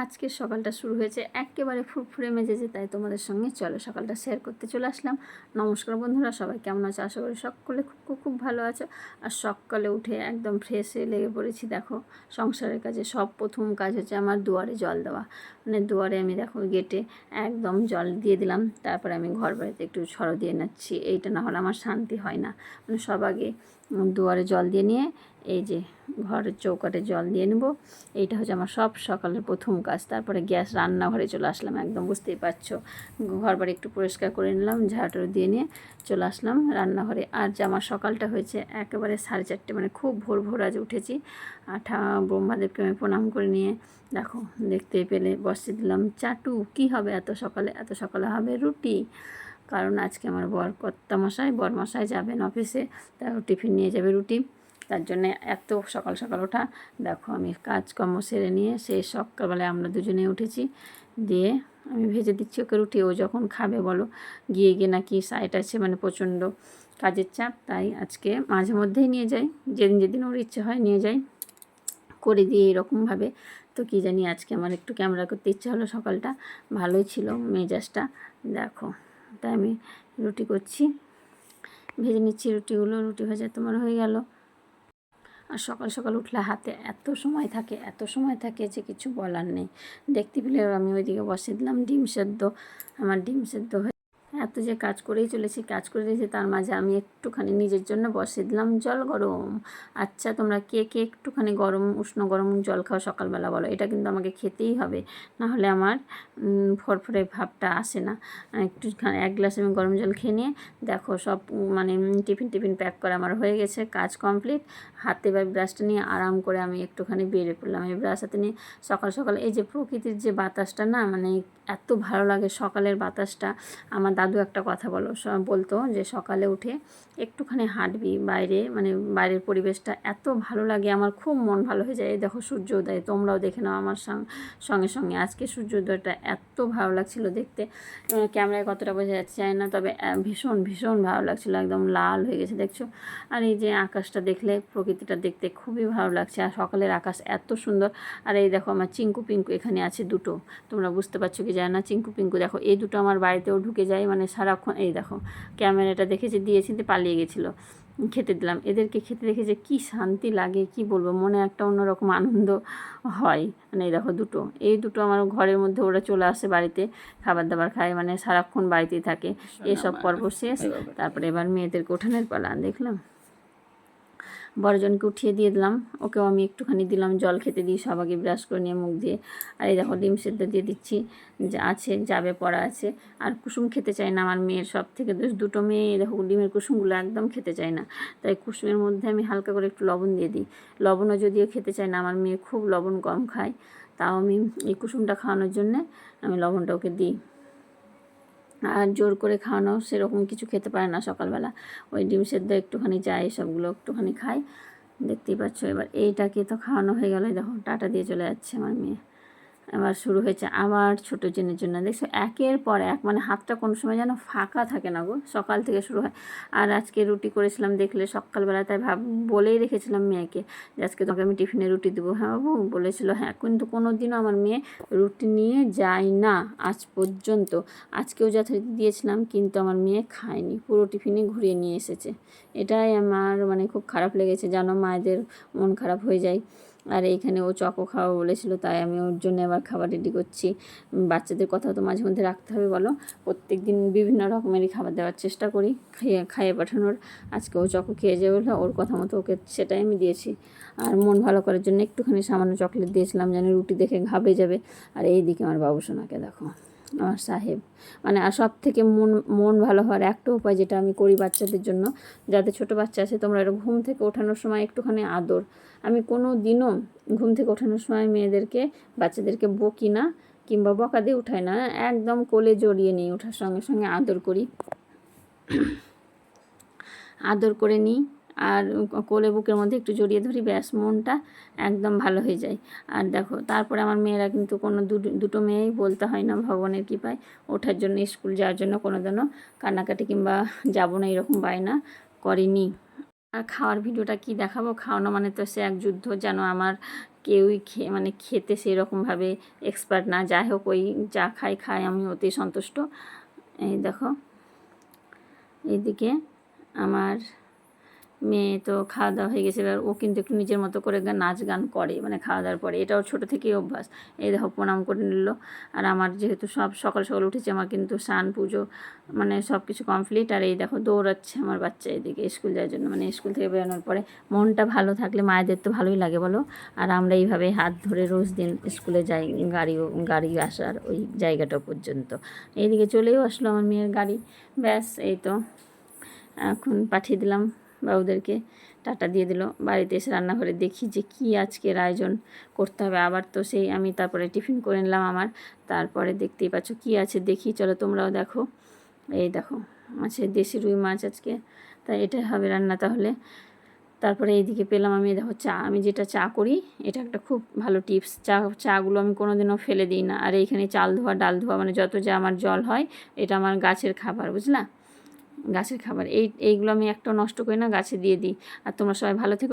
আজকের সকালটা শুরু হয়েছে একেবারে ফুরফুরে মেজেছে তাই তোমাদের সঙ্গে চলো সকালটা শেয়ার করতে চলে আসলাম। নমস্কার বন্ধুরা, সবাই কেমন আছো? আশা করি সকলে খুব খুব ভালো আছো। আর সকালে উঠে একদম ফ্রেশ হয়ে লেগে পড়েছি, দেখো সংসারের কাজে সব প্রথম কাজ হচ্ছে আমার দুয়ারে জল দেওয়া। মানে দুয়ারে আমি দেখো গেটে একদম জল দিয়ে দিলাম, তারপরে আমি ঘর বাড়িতে একটু ছড়ো দিয়ে নিচ্ছি, এইটা না হলে আমার শান্তি হয় না। মানে সব আগে দুয়ারে জল দিয়ে নিয়ে এই যে ঘরের চৌকাটে জল দিয়ে নেব। এইটা হচ্ছে আমার সব সকালের প্রথম কাজ। তারপরে গ্যাস রান্নাঘরে চলে আসলাম, একদম বুঝতেই পারছ। ঘর বাড়ি একটু পরিষ্কার করে নিলাম ঝাঁটার দিয়ে নিয়ে চলে আসলাম রান্নাঘরে। আর যে আমার সকালটা হয়েছে একেবারে সাড়ে চারটে মানে খুব ভোর ভোর আজ উঠেছি। আর ঠা ব্রহ্মাদেবকে আমি প্রণাম করে নিয়ে, দেখো দেখতে পেলে, বসে দিলাম। চাটু, কি হবে এত সকালে? এত সকালে হবে রুটি। কারণ আজকে আমার বর কর্তামশাই বরমশাই যাবেন অফিসে তাও টিফিন নিয়ে যাবে রুটি। তার জন্যে এত সকাল সকাল ওঠা। দেখো আমি কাজকর্ম সেরে নিয়ে সেই সকালবেলায় আমরা দুজনে উঠেছি। দিয়ে আমি ভেজে দিচ্ছি ওকে রুটি। ও যখন খাবে বলো, গিয়ে গিয়ে নাকি সাইট আছে মানে প্রচণ্ড কাজের চাপ। তাই আজকে মাঝে মধ্যেই নিয়ে যাই। যেদিন যেদিন ওর ইচ্ছে হয় নিয়ে যাই। করে দিয়ে এরকমভাবে। তো কী জানি আজকে আমার একটু ক্যামেরা করতে ইচ্ছে হলো সকালটা। ভালোই ছিল মেজাজটা। দেখো, তাই আমি রুটি করছি। ভেজে নিচ্ছি রুটিগুলো। রুটি ভাজা তোমার হয়ে গেল। আর সকাল সকাল উঠলে হাতে এত সময় থাকে, এত সময় থাকে যে কিছু বলার নেই। দেখতে পেলে আমি ওইদিকে বসে দিলাম, ডিম সেদ্ধ। আমার ডিম সেদ্ধ এত যে কাজ করেই চলেছি, কাজ করে দিয়েছি তার মাঝে আমি একটুখানি নিজের জন্য বসে দিলাম জল গরম। আচ্ছা তোমরা কে কে একটুখানি গরম, উষ্ণ গরম জল খাও সকালবেলা বলো, এটা কিন্তু আমাকে খেতেই হবে। নাহলে আমার ফরফরে ভাবটা আসে না। একটুখানি, এক গ্লাস আমি গরম জল খেয়ে নিয়ে দেখো সব মানে টিফিন টিফিন প্যাক করা আমার হয়ে গেছে, কাজ কমপ্লিট। হাতে বা ব্রাশটা নিয়ে আরাম করে আমি একটুখানি বেরিয়ে পড়লাম। এই ব্রাশ হাতে নিয়ে সকাল সকাল এই যে প্রকৃতির যে বাতাসটা না মানে এত ভালো লাগে সকালের বাতাসটা। আমার দাদু একটা কথা বলো বলতো যে সকালে উঠে একটুখানি হাঁটবি বাইরে মানে বাইরের পরিবেশটা এত ভালো লাগে, আমার খুব মন ভালো হয়ে যায়। এই দেখো সূর্যোদয়, তোমরাও দেখে নাও আমার সঙ্গে সঙ্গে। আজকে সূর্যোদয়টা এত ভালো লাগছিল দেখতে। ক্যামেরায় কতটা বোঝা যাচ্ছে যায় না, তবে ভীষণ ভীষণ ভালো লাগছিল, একদম লাল হয়ে গেছে, দেখছ? আর এই যে আকাশটা দেখলে, প্রকৃতিটা দেখতে খুবই ভালো লাগছে, আর সকালের আকাশ এত সুন্দর। আর এই দেখো আমার চিঙ্কু পিঙ্কু এখানে আছে দুটো, তোমরা বুঝতে পারছ কি যায় না? চিঙ্কু পিঙ্কু, দেখো, এই দুটো আমার বাড়িতেও ঢুকে যায় মানে সারাক্ষণ এই দেখো ক্যামেরাটা দেখেছি দিয়েছি পালিয়ে গেছিল। খেতে দিলাম। এদেরকে খেতে দেখে যে কী শান্তি লাগে কি বলব? মনে একটা অন্যরকম আনন্দ হয়। মানে এই দেখো দুটো। এই দুটো আমার ঘরের মধ্যে ওরা চলে আসে বাড়িতে খাবার দাবার খায় মানে সারাক্ষণ বাড়িতেই থাকে। এসব পর্ব শেষ। তারপরে এবার মেয়েদেরকে ওঠানের পালা দেখলাম। বড়জনকে উঠিয়ে দিয়ে দিলাম। ওকেও আমি একটুখানি দিলাম জল খেতে দিই সব আগে ব্রাশ করে নিয়ে মুখ দিয়ে। আর এই দেখো ডিম সেদ্ধ দিয়ে দিচ্ছি। যা আছে, যাবে, পড়া আছে। আর কুসুম খেতে চায় না। আমার মেয়ের সব থেকে দোষ। দুটো মেয়ে দেখো ডিমের কুসুমগুলো একদম খেতে চায় না। তাই কুসুমের মধ্যে আমি হালকা করে একটু লবণ দিয়ে দিই। লবণও যদিও খেতে চায় না, আমার মেয়ে খুব লবণ কম খায়। তাও আমি এই কুসুমটা খাওয়ানোর জন্যে আমি লবণটা ওকে দিই। আর জোর করে খাওয়ানো সেরকম কিছু খেতে পারে না সকালবেলা। ওই ডিম সেদ্ধ একটুখানি যায় সবগুলো একটুখানি খায় দেখতেই পাচ্ছ এবার এইটাকে তো খাওয়ানো হয়ে গেল। দেখো, টাটা দিয়ে চলে যাচ্ছে আমার মেয়ে। এবার শুরু হয়েছে আবার ছোটো জেনের জন্য। দেখছ, একের পর এক মানে হাতটা কোনো সময় যেন ফাঁকা থাকে না গো, সকাল থেকে শুরু হয়। আর আজকে রুটি করেছিলাম দেখলে সকালবেলা, তাই ভাব বলেই রেখেছিলাম মেয়েকে যে আজকে তোমাকে আমি টিফিনে রুটি দেবো। হ্যাঁ বাবু, বলেছিল হ্যাঁ কিন্তু কোনো দিনও আমার মেয়ে রুটি নিয়ে যায় না আজ পর্যন্ত। আজকেও যথারীতি দিয়েছিলাম, কিন্তু আমার মেয়ে খায়নি, পুরো টিফিনে ঘুরিয়ে নিয়ে এসেছে। এটাই আমার মানে খুব খারাপ লেগেছে, জানো, মায়েদের মন খারাপ হয়ে যায়। আর এইখানে ও চকো খাওয়া বলেছিল, তাই আমি ওর জন্য আবার খাবার রেডি করছি। বাচ্চাদের কথা তো মাঝে মধ্যে রাখতে হবে বলো। প্রত্যেক দিন বিভিন্ন রকমেরই খাবার দেওয়ার চেষ্টা করি, খাইয়ে খাইয়ে পাঠানোর। আজকে ও চকো খেয়ে যাবে বলে ওর কথা মতো ওকে সেটাই আমি দিয়েছি। আর মন ভালো করার জন্য একটুখানি সামান্য চকলেট দিয়েছিলাম, যেন রুটি দেখে ঘাবড়ে যাবে। আর এই দিকে আমার বাবু সোনাকে দেখো, আমার সাহেব। মানে আর সব থেকে মন মন ভালো হওয়ার একটা উপায় যেটা আমি করি বাচ্চাদের জন্য, যাদের ছোটো বাচ্চা আছে, তোমরা এটা ঘুম থেকে ওঠানোর সময় একটুখানি আদর। আমি কোনো দিনও ঘুম থেকে ওঠানোর সময় মেয়েদেরকে, বাচ্চাদেরকে বকি না কিংবা বকা দিয়ে উঠাই না। একদম কোলে জড়িয়ে নিই, ওঠার সঙ্গে সঙ্গে আদর করি। আদর করে নিই আর কোলে বুকের মধ্যে একটু জড়িয়ে ধরি, ব্যাস মনটা একদম ভালো হয়ে যায়। আর দেখো, তারপরে আমার মেয়েরা কিন্তু কোনো দুটো মেয়েই বলতে হয় না ভগবানের কৃপায়, ওঠার জন্য, স্কুল যাওয়ার জন্য কোনো দিনও কান্নাকাটি কিংবা যাব না এরকম বায়না করেনি। খাওয়ার ভিডিওটা কি দেখাবো? খাওয়ানো মানে তো সে এক যুদ্ধ, যেন আমার কেউই খেয়ে মানে খেতে সেরকমভাবে এক্সপার্ট না। যাই হোক, ওই যা খাই খাই, আমি অতি সন্তুষ্ট। এই দেখো, এইদিকে আমার মেয়ে তো খাওয়া দাওয়া হয়ে গেছে, এবার ও কিন্তু একটু নিজের মতো করে নাচ গান করে মানে খাওয়া দাওয়ার পরে। এটাও ছোটো থেকেই অভ্যাস। এই দেখো, প্রণাম করে নিল। আর আমার যেহেতু সব সকাল সকাল উঠেছে, আমার কিন্তু স্নান, পুজো মানে সব কিছু কমপ্লিট আর এই দেখো, দৌড়াচ্ছে আমার বাচ্চা এদিকে স্কুল যাওয়ার জন্য। মানে স্কুল থেকে বেরোনোর পরে মনটা ভালো থাকলে মায়েদের তো ভালোই লাগে, বলো? আর আমরা এইভাবে হাত ধরে রোজ দিন স্কুলে যাই, গাড়ি গাড়ি আসার ওই জায়গাটা পর্যন্ত। এইদিকে চলেও আসলো আমার মেয়ের গাড়ি। ব্যাস, এই তো। এখন পাঠিয়ে দিলাম। বাবুদেরকে টাটা দিয়ে দিল। বাড়িতে এসে রান্নাঘরে দেখি যে কি আজকের আয়োজন করতে হবে। আবার তো সেই আমি তারপরে টিফিন করে নিলাম আমার। তারপরে দেখতেই পাচ্ছ কি আছে। দেখি, চলো তোমরাও দেখো। এই দেখো আছে দেশি রুই মাছ আজকে। তাই এটা হবে রান্না তাহলে। তারপরে এইদিকে পেলাম আমি, দেখো চা। আমি যেটা চা করি, এটা একটা খুব ভালো টিপস। চা, চাগুলো আমি কোনো দিনও ফেলে দিই না। আর এইখানে চাল ধোয়া, ডাল ধোয়া মানে যত যা আমার জল হয়, এটা আমার গাছের খাবার, বুঝলা? গাছের খাবার। এই, এইগুলো আমি একটা নষ্ট করি না গাছে দিয়ে দিই। আর তোমরা সবাই ভালো থেকো।